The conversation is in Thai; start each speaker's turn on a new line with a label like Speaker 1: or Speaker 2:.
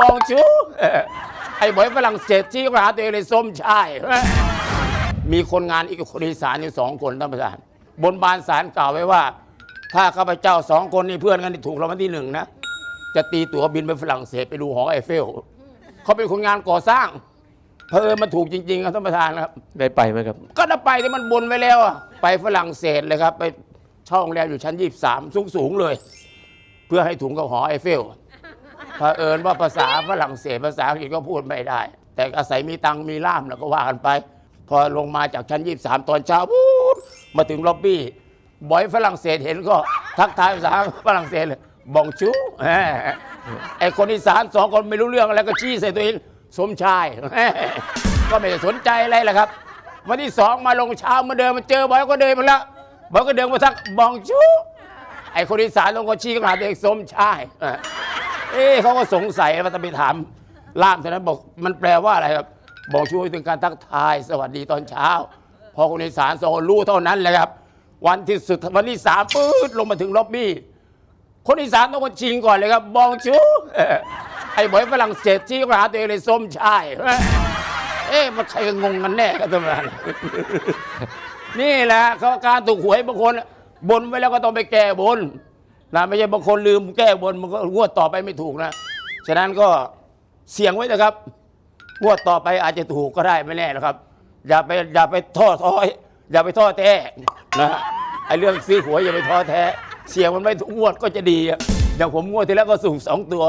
Speaker 1: บองชูเออไอ้บอยฝรั่งเศสที่ก็หาตัวเองเลยส้มชายเออมีคนงานอีกคนอีสานอยู่สองคนท่านประธาน บนบานศาลกล่าวไว้ว่า ถ้าข้าพเจ้าสองคนนี่เพื่อนกันที่ถูกรางวัลที่หนึ่งนะ จะตีตั๋วบินไปฝรั่งเศสไปดูหอไอเฟล เขาเป็นคนงานก่อสร้าง เพอมันถูกจริงๆครับท่านประธานครับ
Speaker 2: ได้ไปไหมครับ
Speaker 1: ก็ถ้าไปที่มันบนไว้แล้วอะไปฝรั่งเศสเลยครับ ไปเช่าโรงแรมอยู่ชั้น 23 สูงสูงๆเลย เพื่อให้ถุงกับหอไอเฟล เผอิญว่าภาษาฝรั่งเศสภาษาอังกฤษก็พูดไม่ได้ แต่อาศัยมีตังมีล่ามแล้วก็ว่ากันไป พอลงมาจากชั้น 23 ตอนเช้าปุ๊บมาถึงล็อบบี้บอยฝรั่งเศสเห็นก็ทักทายภาษาฝรั่งเศสเลยบองชูแหมไอคนอีสานสองคนไม่รู้เรื่องอะไรก็ชี้ใส่ตัวเองสมชายแหมก็ไม่ได้สนใจอะไรแหละครับ วันที่สองมาลงเช้ามาเดินมาเจอบอยก็เดินมาแล้วบอยก็เดินมาทักบองชูไอคนอีสานลงก็ชี้ก็หาตัวเองสมชาย เอ๊ะเขาก็สงสัยว่าจะไปถามล่ามเท่านั้นบอกมันแปลว่าอะไรครับ บอกช่วยถึงการทักทายสวัสดีตอนเช้า พอคนอีสานสองคนรู้เท่านั้นแหละครับ วันที่สุดวันที่สามปื๊ดลงมาถึงล็อบบี้ คนอีสานต้องคนชิงก่อนเลยครับบองชูไอ้บอยฝรั่งเศสชี้ก็หาตัวเองเลยส้มชายเอ๊ะมันใครก็งงกันแน่ครับท่านประธานนี่แหละเขาการถูกหวยบางคนบนไว้แล้วก็ต้องไปแก้บน นะไม่ใช่บางคนลืมแก้บนมันก็งวดต่อไปไม่ถูกนะฉะนั้นก็เสี่ยงไว้นะครับ งวดต่อไปอาจจะถูกก็ได้ไม่แน่นะครับ อย่าไปอย่าไปท้อท้อยอย่าไปท้อแท้นะไอเรื่องซื้อหวยอย่าไปท้อแท้ เสี่ยงมันไม่ถูกงวดก็จะดีอะอย่างผมงวดที่แล้วก็สูงสองตัว